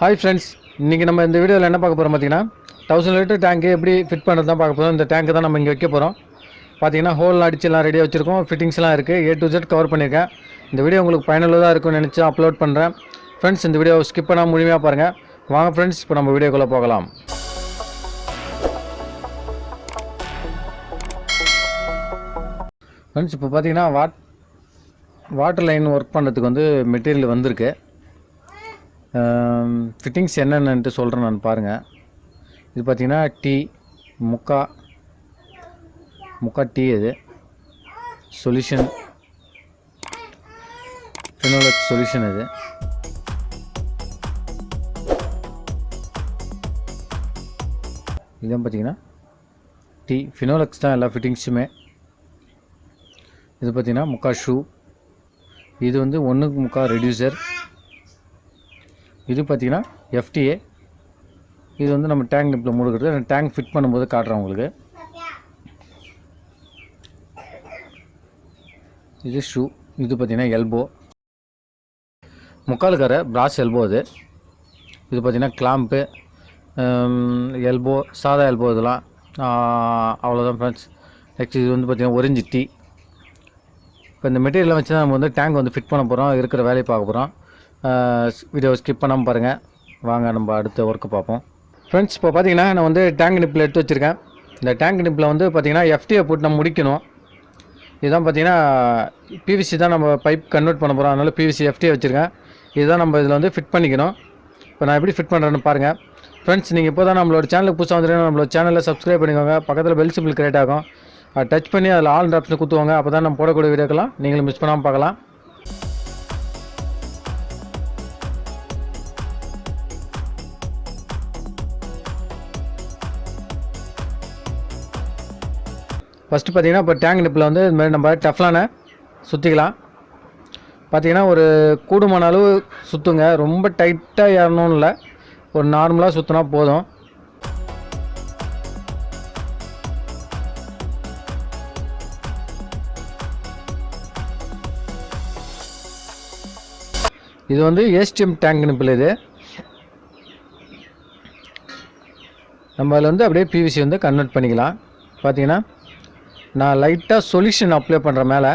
Hi friends இன்றைக்கி நம்ம இந்த வீடியோவில் என்ன பார்க்க போகிறோம் பார்த்தீங்கன்னா தௌசண்ட் லிட்டர் டேங்க்கு எப்படி ஃபிட் பண்ணுறது தான் பார்க்க போகிறோம் இந்த டேங்க்கு தான் நம்ம இங்கே வைக்க போகிறோம் பார்த்தீங்கன்னா ஹோல் அடிச்செல்லாம் ரெடியாக வச்சுருக்கோம். ஃபிட்டிங்ஸ்லாம் இருக்குது ஏ டு ஜெட் கவர் பண்ணியிருக்கேன் இந்த வீடியோ உங்களுக்கு பயனுள்ளதாக இருக்கும்னு நினச்சி அப்லோட் பண்ணுறேன் ஃப்ரெண்ட்ஸ் இந்த வீடியோ ஸ்கிப் பண்ணால் முழுமையாக பாருங்கள் வாங்க ஃப்ரெண்ட்ஸ் இப்போ நம்ம வீடியோக்குள்ளே போகலாம். ஃப்ரெண்ட்ஸ் இப்போ பார்த்தீங்கன்னா வாட் வாட்டர் லைன் ஒர்க் பண்ணுறதுக்கு வந்து மெட்டீரியல் வந்திருக்கு. ஃபிட்டிங்ஸ் என்னென்னன்ட்டு சொல்கிறேன் நான் பாருங்கள் இது பார்த்தீங்கன்னா டீ முக்கா முக்கா டீ இது. சொல்யூஷன் ஃபினோலக் சொல்யூஷன் இது. இதான் பார்த்தீங்கன்னா டீ ஃபினோலக்ஸ் தான் எல்லா ஃபிட்டிங்ஸுமே இது பார்த்தீங்கன்னா முக்கா ஷூ இது வந்து ஒன்றுக்கு முக்கா ரெடியூசர் இது பார்த்தீங்கன்னா எஃப்டிஏ இது வந்து நம்ம டேங்க் நிப்பில் முடுக்கிறது டேங்க் ஃபிட் பண்ணும்போது காட்டுறேன் உங்களுக்கு. இது ஷூ இது பார்த்தீங்கன்னா எல்போ முக்காலுக்கார பிராஸ் எல்போ இது இது பார்த்தீங்கன்னா கிளாம்ப்பு எல்போ சாதா எல்போ இதெல்லாம். அவ்வளோதான் ஃப்ரெண்ட்ஸ் நெக்ஸ்ட் இது வந்து பார்த்திங்கன்னா ஒரிஞ்சு டீ இப்போ இந்த மெட்டீரியலை வச்சு தான் நம்ம வந்து டேங்க் வந்து ஃபிட் பண்ண போகிறோம் இருக்கிற வேலையை பார்க்க போகிறோம் வீடியோ ஸ்கிப் பண்ணாமல் பாருங்கள் வாங்க நம்ம அடுத்த ஒர்க்கு பார்ப்போம். ஃப்ரெண்ட்ஸ் இப்போ பார்த்தீங்கன்னா நான் வந்து டேங்க் நிப்பில் எடுத்து வச்சுருக்கேன். இந்த டேங்க் நிப்பில் வந்து பார்த்தீங்கன்னா எஃப்டியை போட்டு நம்ம முடிக்கணும். இதுதான் பார்த்தீங்கன்னா பிவிசி தான் நம்ம பைப் கன்வெர்ட் பண்ண போகிறோம் அதனால் பிவிசி எஃப்டியை வச்சுருக்கேன். இதுதான் நம்ம இதில் வந்து ஃபிட் பண்ணிக்கணும். இப்போ நான் எப்படி ஃபிட் பண்ணுறேன்னு பாருங்கள் ஃப்ரெண்ட்ஸ் நீங்கள் இப்போ தான் நம்மளோட சேனலுக்கு புதுசாக வந்துருக்கீங்க நம்மளோட சேனலை சப்ஸ்கிரைப் பண்ணிக்கோங்க. பக்கத்தில் பெல் சிம்பிள் கிரியேட் ஆகும். அதை டச் பண்ணி அதில் ஆல் ஆப்ஷன் குத்துவாங்க. அப்போ தான் நம்ம போடக்கூடிய வீடியோக்கெல்லாம் நீங்களும் மிஸ் பண்ணாமல் பார்க்கலாம். ஃபஸ்ட்டு பார்த்தீங்கன்னா இப்போ டேங்க் நிப்பில் வந்து இது மாதிரி நம்ம டெஃப்லானை சுற்றிக்கலாம் பார்த்தீங்கன்னா ஒரு கூடுமான அளவு சுற்றுங்க ரொம்ப டைட்டாக ஏறணும்னு இல்லை. ஒரு நார்மலாக சுற்றினா போதும். இது வந்து ஏஸ்டிஎம் டேங்க் நிப்பில் இது. நம்ம அதில் வந்து அப்படியே பிவிசி வந்து கன்வெர்ட் பண்ணிக்கலாம். பார்த்தீங்கன்னா நான் லைட்டாக சொல்யூஷன் அப்ளை பண்ணுற மேலே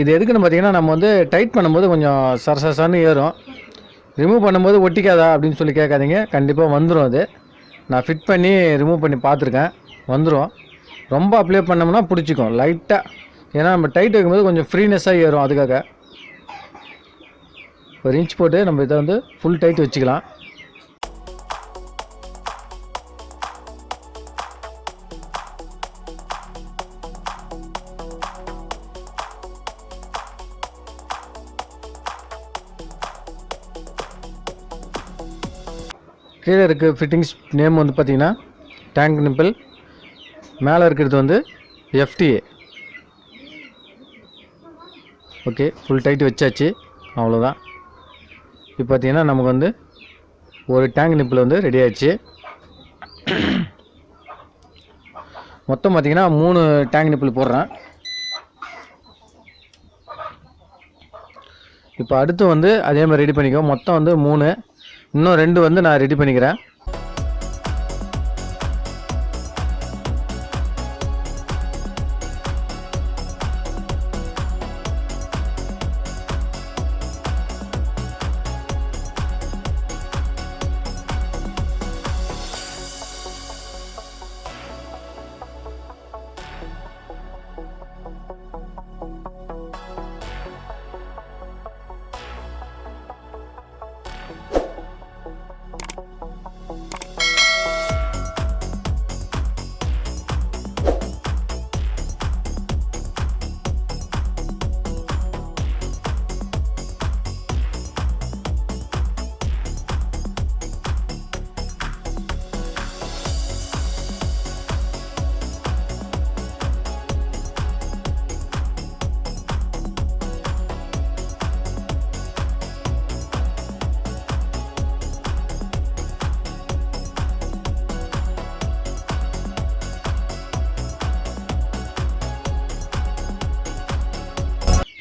இது எதுக்குன்னு பார்த்தீங்கன்னா நம்ம வந்து டைட் பண்ணும்போது கொஞ்சம் சரசரசான்னு ஏறும். ரிமூவ் பண்ணும்போது ஒட்டிக்காதா அப்படின்னு சொல்லி கேட்காதீங்க. கண்டிப்பாக வந்துடும் அது. நான் ஃபிட் பண்ணி ரிமூவ் பண்ணி பார்த்துருக்கேன். வந்துடும் ரொம்ப அப்ளை பண்ணோம்னா பிடிச்சிக்கும். லைட்டாக ஏன்னா நம்ம டைட் வைக்கும்போது கொஞ்சம் ஃப்ரீனஸ்ஸாக ஏறும் அதுக்காக. ஒரு இன்ச் போட்டு நம்ம இதை வந்து ஃபுல் டைட் வச்சுக்கலாம். கீழே இருக்க ஃபிட்டிங்ஸ் நேம் வந்து பார்த்தீங்கன்னா டேங்க் நிப்பிள் மேலே இருக்கிறது வந்து எஃப்டிஏ ஓகே ஃபுல் டைட் வச்சாச்சு. அவ்வளோதான் இப்போ பார்த்தீங்கன்னா நமக்கு வந்து ஒரு டேங்க் நிப்பிள் வந்து ரெடி ஆயிடுச்சு. மொத்தம் பார்த்திங்கன்னா மூணு டேங்க் நிப்பிள் போடுறேன். இப்போ அடுத்து வந்து அதே மாதிரி ரெடி பண்ணிக்கோ. மொத்தம் வந்து மூணு இன்னும் ரெண்டு வந்து நான் ரெடி பண்ணிக்கிறேன்.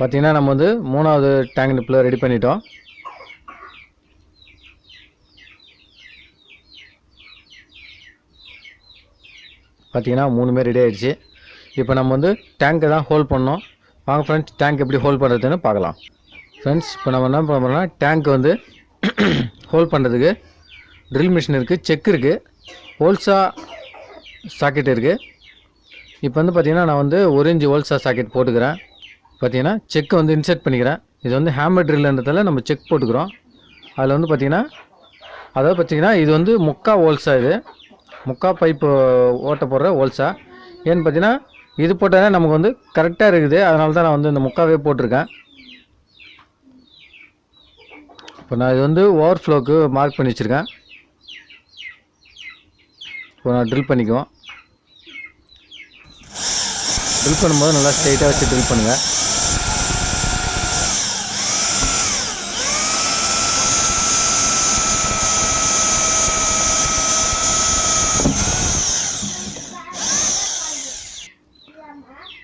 பார்த்திங்கன்னா நம்ம வந்து மூணாவது டேங்க் நிப்பில் ரெடி பண்ணிட்டோம். பார்த்திங்கன்னா மூணுமே ரெடி ஆகிடுச்சு இப்போ நம்ம வந்து டேங்க்கை தான் ஹோல்ட் பண்ணோம். வாங்க ஃப்ரெண்ட்ஸ் டேங்க் எப்படி ஹோல்ட் பண்ணுறதுன்னு பார்க்கலாம். ஃப்ரெண்ட்ஸ் இப்போ நம்ம என்ன பண்ணுறோம்னா டேங்க் வந்து ஹோல்ட் பண்ணுறதுக்கு ட்ரில் மிஷின் இருக்குது செக் இருக்குது ஹோல்சா சாக்கெட் இருக்குது இப்போ வந்து பார்த்திங்கன்னா நான் வந்து ஒரு இன்ச்சு ஹோல்ஸா சாக்கெட் போட்டுக்கிறேன். பார்த்தீங்கன்னா செக் வந்து இன்செர்ட் பண்ணிக்கிறேன். இது வந்து ஹேமர் ட்ரில்ன்றதால நம்ம செக் போட்டுக்கிறோம். அதில் வந்து பார்த்தீங்கன்னா அதாவது பார்த்தீங்கன்னா இது வந்து முக்கா ஹோல்ஸா இது. முக்கா பைப்பு ஓட்ட போடுற ஹோல்ஸா ஏன்னு பார்த்தீங்கன்னா இது போட்டால் நமக்கு வந்து கரெக்டாக இருக்குது. அதனால தான் நான் வந்து இந்த முக்காவே போட்டிருக்கேன். இப்போ நான் இது வந்து ஓவர் ஃப்ளோக்கு மார்க் பண்ணி வச்சுருக்கேன். இப்போ நான் ட்ரில் பண்ணிக்குவோம். ட்ரில் பண்ணும்போது நல்லா ஸ்ட்ரைட்டாக வச்சு ட்ரில் பண்ணுங்கள்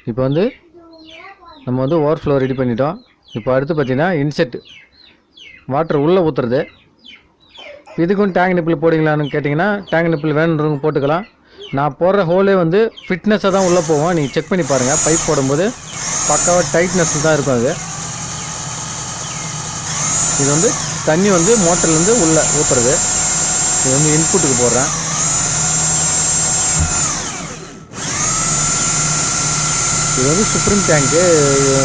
இப்போ வந்து நம்ம வந்து ஓவர் ஃப்ளோ ரெடி பண்ணிட்டோம். இப்போ அடுத்து பார்த்தீங்கன்னா இன்செட் வாட்டர் உள்ளே ஊற்றுறது இதுக்கும் டேங்க் நிப்பிள் போடுங்களான்னு கேட்டிங்கன்னா டேங்க் நிப்பிள் வேணுன்றவங்க போட்டுக்கலாம். நான் போடுற ஹோலே வந்து ஃபிட்னஸாக தான் உள்ளே போவோம். நீங்கள் செக் பண்ணி பாருங்கள் பைப் போடும்போது பக்காவாக டைட்னஸ் தான் இருக்கும் அது. இது வந்து தண்ணி வந்து மோட்டர்லேருந்து உள்ளே ஊற்றுறது இது வந்து இன்புட்டுக்கு போடுறேன். இது வந்து சுப்ரீம் டேங்க்கு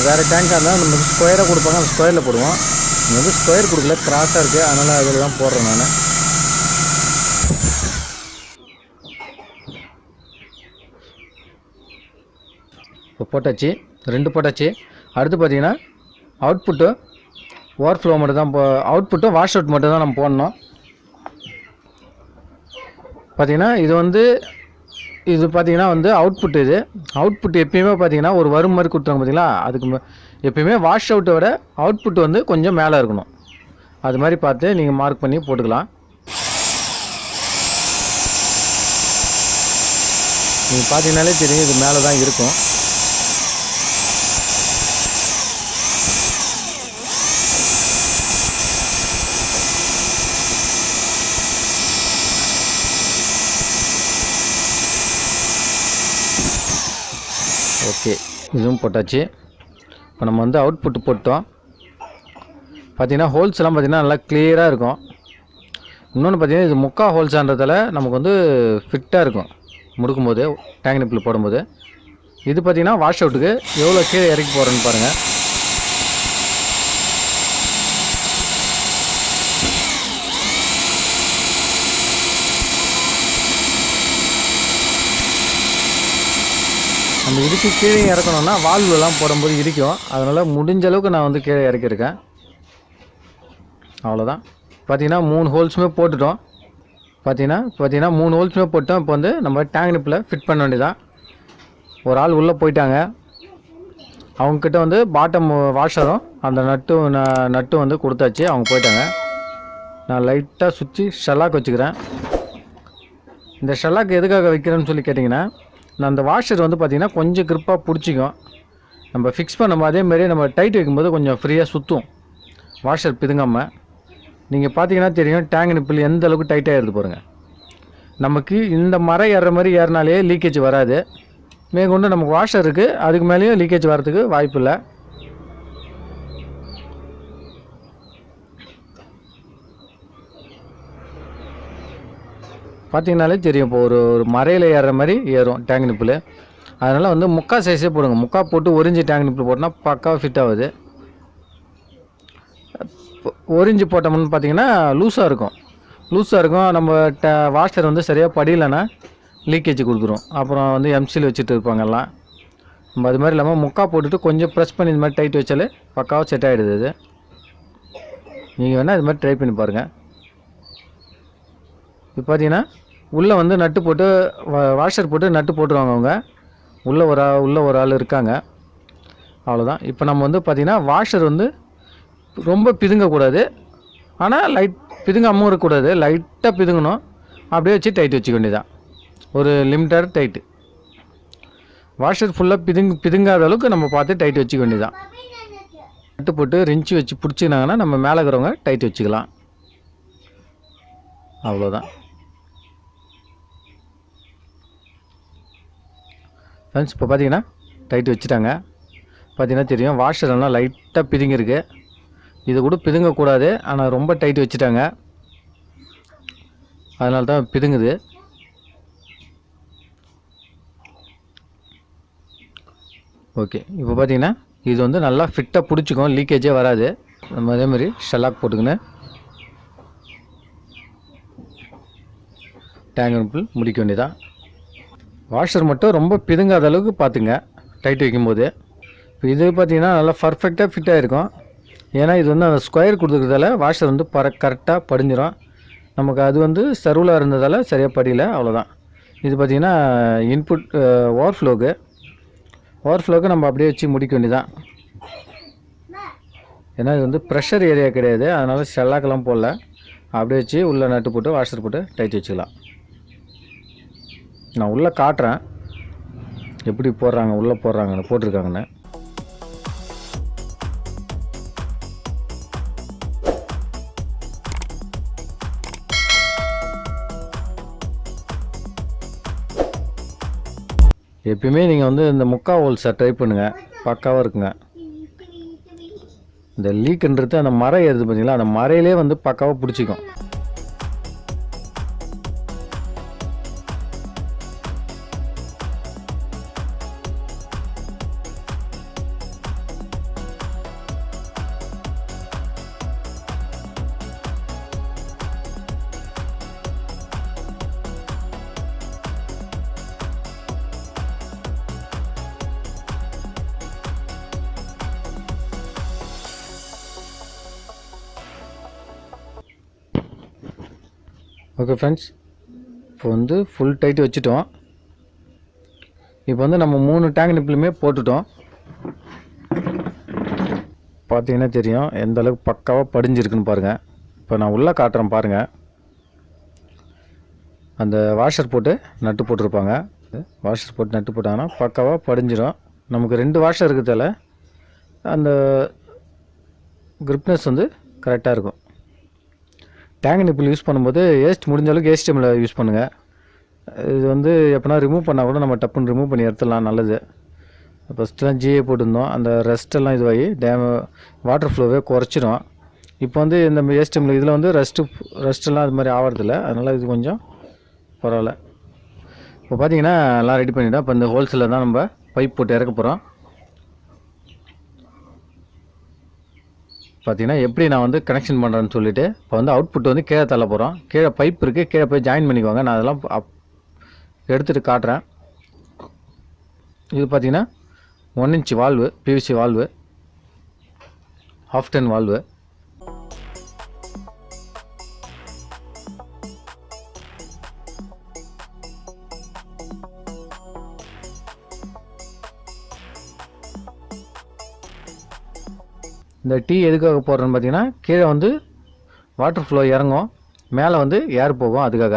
வேறு டேங்காக இருந்தால் நம்ம ஸ்கொயராக கொடுப்பாங்க. அந்த ஸ்கொயரில் போடுவோம். இது வந்து ஸ்கொயர் கொடுக்கல. கிராஸாக இருக்குது அதனால் அதில் தான் போடுறேன் நான். இப்போ போட்டாச்சு. ரெண்டு போட்டாச்சு. அடுத்து பார்த்தீங்கன்னா அவுட்புட்டு ஓவர் ஃப்ளோ மட்டும் தான் போ அவுட்புட்டும் வாஷ் அவுட் மட்டும் தான் நம்ம போடணும். பார்த்தீங்கன்னா இது வந்து இது பார்த்தீங்கன்னா வந்து அவுட்புட் இது. அவுட்புட் எப்பயுமே பார்த்தீங்கன்னா ஒரு வரும் மாதிரி கொடுத்துருவாங்க பார்த்தீங்களா அதுக்கு எப்பயுமே வாஷ் அவுட்டை விட அவுட்புட் வந்து கொஞ்சம் மேலே இருக்கணும். அது மாதிரி பார்த்து நீங்கள் மார்க் பண்ணி போட்டுக்கலாம். நீங்கள் பார்த்தீங்கனாலே தெரியும் இது மேலே தான் இருக்கும் ஓகே இதுவும் போட்டாச்சு. இப்போ நம்ம வந்து அவுட்புட் போட்டோம். பார்த்தீங்கன்னா ஹோல்ஸ் எல்லாம் பார்த்தீங்கன்னா நல்லா கிளியராக இருக்கும். இன்னொன்று பார்த்தீங்கன்னா இது முக்கா ஹோல்ஸான்றதால நமக்கு வந்து ஃபிட்டாக இருக்கும். முடுக்கும்போது டேங்க் நிப்பில் போடும்போது. இது பார்த்தீங்கன்னா வாஷ் அவுட்டுக்கு எவ்வளோ கீழே இறக்கி போகிறேன்னு பாருங்கள் நம்ம இடுக்கி கீழே இறக்கணும்னா வால்வெல்லாம் போடும்போது இடிக்கும். அதனால் முடிஞ்ச அளவுக்கு நான் வந்து கீழே இறக்கியிருக்கேன். அவ்வளோதான் பார்த்தீங்கன்னா மூணு ஹோல்ஸுமே போட்டுட்டோம். பார்த்தீங்கன்னா பார்த்தீங்கன்னா மூணு ஹோல்ஸுமே போட்டோம். இப்போ வந்து நம்ம டேங்க் நிப்பில் ஃபிட் பண்ண வேண்டியதான் ஒரு ஆள் உள்ளே போயிட்டாங்க. அவங்கக்கிட்ட வந்து பாட்டம் வாஷரும் அந்த நட்டு ந- நட்டு வந்து கொடுத்தாச்சு. அவங்க போயிட்டாங்க. நான் லைட்டாக சுற்றி ஷெல்லாக் வச்சுக்கிறேன். இந்த ஷெல்லாக் எதுக்காக வைக்கிறேன்னு சொல்லி கேட்டிங்கன்னா நான் அந்த வாஷர் வந்து பார்த்திங்கன்னா கொஞ்சம் grip-ஆ பிடிச்சிக்கும். நம்ம ஃபிக்ஸ் பண்ணும்போது அதே மாதிரியே நம்ம டைட் வைக்கும்போது கொஞ்சம் ஃப்ரீயாக சுற்றும் வாஷர் பிதுங்காமல் நீங்கள் பார்த்தீங்கன்னா தெரியும் டேங்க் நிப்பில் எந்த அளவுக்கு டைட்டாக ஏறுது பாருங்கள் நமக்கு இந்த மரம் ஏறுற மாதிரி ஏறினாலே லீக்கேஜ் வராது. மேற்கொண்டு நமக்கு வாஷர் இருக்குது அதுக்கு மேலேயும் லீக்கேஜ் வரதுக்கு வாய்ப்பு இல்லை பார்த்தீங்கனாலே தெரியும். இப்போ ஒரு ஒரு மறையில் ஏறுற மாதிரி ஏறும் டேங்க் நிப்பில் அதனால் வந்து முக்கா சைஸே போடுங்க. முக்கா போட்டு ஒரிஞ்சு டேங்க் நிப்பில் போட்டோம்னா பக்காவாக ஃபிட் ஆகுது. ஒரிஞ்சு போட்டோம்னு பார்த்தீங்கன்னா லூஸாக இருக்கும். லூஸாக இருக்கும். நம்ம ட வாஷர் வந்து சரியாக படியலைன்னா லீக்கேஜ் கொடுத்துரும். அப்புறம் வந்து எம்சியில் வச்சுட்டு இருப்பாங்க எல்லாம். நம்ம அது மாதிரி இல்லாமல் முக்கா போட்டுட்டு கொஞ்சம் ப்ரெஸ் பண்ணி இந்த மாதிரி டைட் வச்சாலே பக்காவாக செட் ஆகிடுது இது நீங்கள் வேணால் இது மாதிரி ட்ரை பண்ணி பாருங்கள் இப்போ பார்த்தீங்கன்னா உள்ளே வந்து நட்டு போட்டு வா- வாஷர் போட்டு நட்டு போட்டுருவாங்க அவங்க. உள்ளே ஒரு ஆள் உள்ளே ஒரு ஆள் இருக்காங்க. அவ்வளோதான் இப்போ நம்ம வந்து பார்த்திங்கன்னா வாஷர் வந்து ரொம்ப பிதுங்கக்கூடாது. ஆனால் லைட் பிதுங்காமல் இருக்கக்கூடாது. லைட்டாக பிதுங்கணும். அப்படியே வச்சு டைட் வச்சுக்க வேண்டியதான் ஒரு லிமிட்டட் டைட்டு வாஷர் ஃபுல்லாக பிதுங் பிதுங்காத அளவுக்கு நம்ம பார்த்து டைட் வச்சுக்க வேண்டியதான் நட்டு போட்டு ரிஞ்சு வச்சு பிடிச்சினாங்கன்னா நம்ம மேலே இருக்கிறவங்க டைட் வச்சுக்கலாம். அவ்வளோதான் ஃப்ரெண்ட்ஸ் இப்போ பார்த்தீங்கன்னா டைட் வச்சுட்டாங்க. பார்த்தீங்கன்னா தெரியும் வாஷர் எல்லாம் லைட்டாக பிதுங்கிருக்கு இது கூட பிதுங்கக்கூடாது ஆனால் ரொம்ப டைட் வச்சுட்டாங்க. அதனால தான் பிதுங்குது. ஓகே இப்போ பார்த்தீங்கன்னா இது வந்து நல்லா ஃபிட்டாக பிடிச்சிக்கும் லீக்கேஜே வராது. நம்ம அதே மாதிரி ஷெல்லாக் போட்டுக்கின்னு. டேங்க் முடிக்க வேண்டியதான் வாஷர் மட்டும் ரொம்ப பிதுங்காத அளவுக்கு பார்த்துங்க. டைட் வைக்கும்போது. இப்போ இது பார்த்தீங்கன்னா நல்லா பர்ஃபெக்டாக ஃபிட்டாக இருக்கும் ஏன்னா இது வந்து அந்த ஸ்கொயர் கொடுத்துருக்கதால வாஷர் வந்து பர கரெக்டாக படிஞ்சிடும் நமக்கு அது வந்து சர்வில் இருந்ததால் சரியாக படியல அவ்வளோதான் இது பார்த்திங்கன்னா இன்புட் ஓவர்ஃப்ளோக்கு ஓவர்ஃப்ளோக்கு நம்ம அப்படியே வச்சு முடிக்க வேண்டியதான் ஏன்னா இது வந்து ப்ரெஷர் ஏரியா கிடையாது. அதனால் ஷெல்லாக்கெல்லாம் போடல. அப்படியே வச்சு உள்ளே நட்டு போட்டு வாஷர் போட்டு டைட் வச்சுக்கலாம். நான் உள்ளே காட்டுறேன். எப்படி போடுறாங்க உள்ளே போடுறாங்கன்னு போட்டிருக்காங்கன்னு. எப்பயுமே நீங்கள் வந்து இந்த முக்கா ஹோல்ஸை ட்ரை பண்ணுங்கள் பக்காவாக இருக்குங்க. இந்த லீக்குன்றது அந்த மரம் ஏறுது பார்த்தீங்களா அந்த மரையிலே வந்து பக்காவாக பிடிச்சிக்கும். ஓகே ஃப்ரெண்ட்ஸ் இப்போ வந்து ஃபுல் டைட் வச்சுட்டோம். இப்போ வந்து நம்ம மூணு டேங்க் நிப்பிலுமே போட்டுட்டோம். பார்த்தீங்கன்னா தெரியும் எந்த அளவுக்கு பக்காவாக படிஞ்சிருக்குன்னு பாருங்கள் இப்போ நான் உள்ளே காட்டுறேன் பாருங்கள் அந்த வாஷர் போட்டு நட்டு போட்டிருப்பாங்க. வாஷர் போட்டு நட்டு போட்டாங்கன்னா பக்காவாக படிஞ்சிடும் நமக்கு ரெண்டு வாஷர் இருக்கிறதால அந்த கிரிப்னஸ் வந்து கரெக்டாக இருக்கும். டேங்க் நிப்பிள் யூஸ் பண்ணும்போது ஏஸ்ட் முடிஞ்ச அளவுக்கு ஏஸ்டிஎம்மில் யூஸ் பண்ணுங்கள் இது வந்து எப்போனா ரிமூவ் பண்ணால் கூட நம்ம டப்புன்னு ரிமூவ் பண்ணி எடுத்துடலாம் நல்லது. ஃபஸ்ட்டுலாம் ஜிஏ போட்டிருந்தோம் அந்த ரெஸ்ட்டெல்லாம் இதுவாகி டேம் வாட்டர் ஃப்ளோவே குறைச்சிடும் இப்போ வந்து இந்த ஏஸ்டிஎம்மில் இதில் வந்து ரெஸ்ட்டு ரெஸ்ட்டெல்லாம் அது மாதிரி ஆகிறதில்ல அதனால் இது கொஞ்சம் பரவாயில்ல. இப்போ பார்த்தீங்கன்னா எல்லாம் ரெடி பண்ணிவிட்டோம் இப்போ இந்த ஹோல்சேலில் தான் நம்ம பைப் போட்டு இறக்க போகிறோம் பார்த்தீங்கன்னா எப்படி நான் வந்து கனெக்ஷன் பண்ணுறேன்னு சொல்லிட்டு இப்போ வந்து அவுட்புட் வந்து கீழே தள்ள போகிறோம் கீழே பைப் இருக்குது கீழே போய் ஜாயின் பண்ணிக்குவாங்க நான் அதெல்லாம் அப் எடுத்துகிட்டு காட்டுறேன். இது பார்த்தீங்கன்னா one inch valve PVC valve half valve இந்த டீ எதுக்காக போடுறேன்னு பார்த்தீங்கன்னா கீழே வந்து வாட்டர் ஃப்ளோ இறங்கும். மேலே வந்து ஏர் போகும். அதுக்காக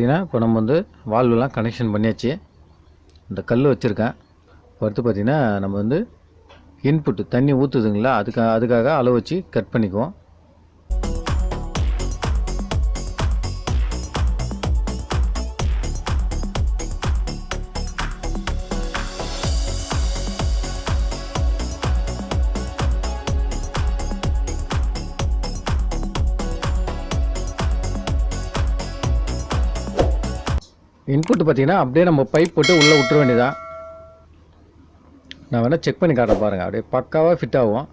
பார்த்தீங்கன்னா இப்போ நம்ம வந்து வால்வெலாம் கனெக்ஷன் பண்ணியாச்சு. இந்த கல் வச்சுருக்கேன். அடுத்து பார்த்திங்கன்னா நம்ம வந்து இன்புட்டு தண்ணி ஊற்றுதுங்களா அதுக்காக அதுக்காக அளவு வச்சு கட் பண்ணிக்குவோம். இன்புட் பார்த்தீங்கன்னா அப்படியே நம்ம பைப் போட்டு உள்ளே விட்டுற வேண்டியதான் நான் வேணால் செக் பண்ணி காட்டுறேன் பாருங்கள் அப்படியே பக்காவாக ஃபிட் ஆகும்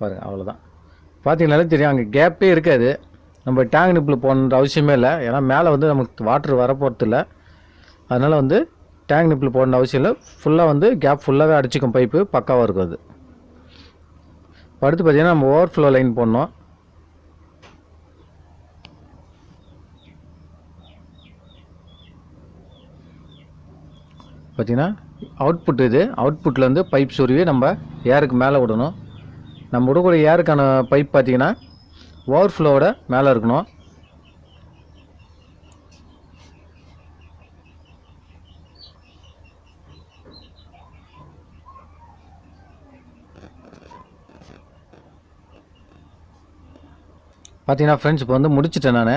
பாருங்கள் அவ்வளோதான் பார்த்தீங்கனாலே தெரியும் அங்கே கேப்பே இருக்காது. நம்ம டேங்க் நிப்பில் போகணுன்ற அவசியமே இல்லை. ஏன்னா மேலே வந்து நமக்கு வாட்டர் வரப்போகிறது இல்லை அதனால் வந்து டேங்க் நிப்பில் போடணும் அவசியம் இல்லை. ஃபுல்லாக வந்து கேப் ஃபுல்லாகவே அடிச்சுக்கும் பைப்பு பக்காவாக இருக்கும் அது. அடுத்து பார்த்தீங்கன்னா நம்ம ஓவர்ஃப்ளோ லைன் போடணும். பார்த்தீங்கன்னா அவுட்புட் இது. அவுட்புட்லேருந்து பைப் சொருவி நம்ம ஏருக்கு மேலே விடணும். நம்ம விடக்கூடிய ஏருக்கான பைப் பார்த்தீங்கன்னா ஓவர்ஃப்ளோவோட மேலே இருக்கணும். பார்த்தீங்கன்னா ஃப்ரெண்ட்ஸ் இப்போ வந்து முடிச்சிட்டேன் நான்.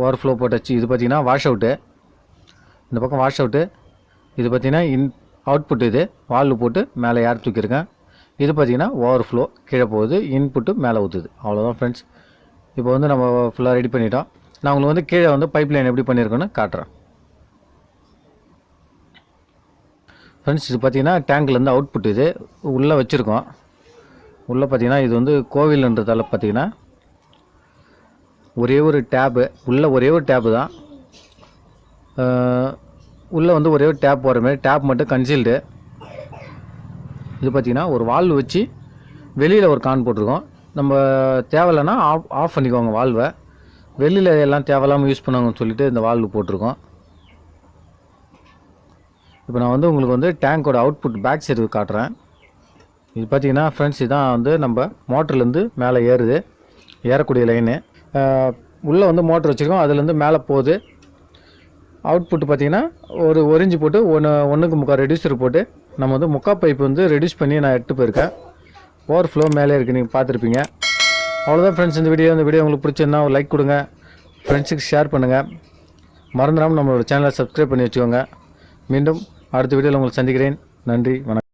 ஓவர்ஃப்ளோ போட்டாச்சு. இது பார்த்தீங்கன்னா வாஷ் அவுட்டு இந்த பக்கம் வாஷ் அவுட்டு இது பார்த்திங்கன்னா இன் அவுட்புட் இது வால்வு போட்டு மேலே ஏர் தூக்கியிருக்கேன். இது பார்த்தீங்கன்னா ஓவர்ஃப்ளோ கீழே போகுது இன்புட்டு மேலே ஊற்றுது அவ்வளோதான் ஃப்ரெண்ட்ஸ் இப்போ வந்து நம்ம ஃபுல்லாக ரெடி பண்ணிட்டோம். நான் உங்களுக்கு வந்து கீழே வந்து பைப் லைன் எப்படி பண்ணியிருக்கோன்னு காட்டுறேன். ஃப்ரெண்ட்ஸ் இது பார்த்தீங்கன்னா டேங்க்லேருந்து அவுட்புட் இது உள்ளே வச்சுருக்கோம். உள்ளே பார்த்தீங்கன்னா இது வந்து கோவில்ன்றதால பார்த்தீங்கன்னா ஒரே ஒரு டேபு உள்ளே ஒரே ஒரு டேப்பு தான். உள்ளே வந்து ஒரே ஒரு டேப் போகிற மாதிரி டேப் மட்டும் கன்சீல்டு இது பார்த்திங்கன்னா ஒரு வால்வ் வச்சு வெளியில் ஒரு கான் போட்டிருக்கோம். நம்ம தேவையில்லைன்னா ஆஃப் ஆஃப் பண்ணிக்கோங்க வால்வை வெளியில் எல்லாம் தேவையில்லாமல் யூஸ் பண்ணுவாங்கன்னு சொல்லிட்டு இந்த வால்வு போட்டிருக்கோம். இப்போ நான் வந்து உங்களுக்கு வந்து டேங்கோட அவுட்புட் பேக் சைடு காட்டுறேன். இது பார்த்தீங்கன்னா ஃப்ரெண்ட்ஸ் இதான் வந்து நம்ம மோட்டர்லேருந்து மேலே ஏறுது. ஏறக்கூடிய லைனு உள்ளே வந்து மோட்டர் வச்சுருக்கோம். அதுலேருந்து மேலே போகுது. அவுட்புட் பார்த்தீங்கன்னா ஒரு ஒரிஞ்சு போட்டு ஒன்று ஒன்றுக்கு முக்கால் ரெடியூசர் போட்டு நம்ம வந்து முக்கா பைப் வந்து ரெடியூஸ் பண்ணி நான் எடுத்து போயிருக்கேன். ஓவர் ஃப்ளோ மேலே இருக்குது நீங்கள் பார்த்துருப்பீங்க. அவ்வளோதான் ஃப்ரெண்ட்ஸ் இந்த வீடியோ இந்த வீடியோ உங்களுக்கு பிடிச்சிருந்தா ஒரு லைக் கொடுங்க. ஃப்ரெண்ட்ஸுக்கு ஷேர் பண்ணுங்கள் மறந்துடாமல் நம்மளோட சேனலை சப்ஸ்கிரைப் பண்ணி வச்சுக்கோங்க. மீண்டும் அடுத்த வீடியோவில் உங்களை சந்திக்கிறேன். நன்றி வணக்கம்.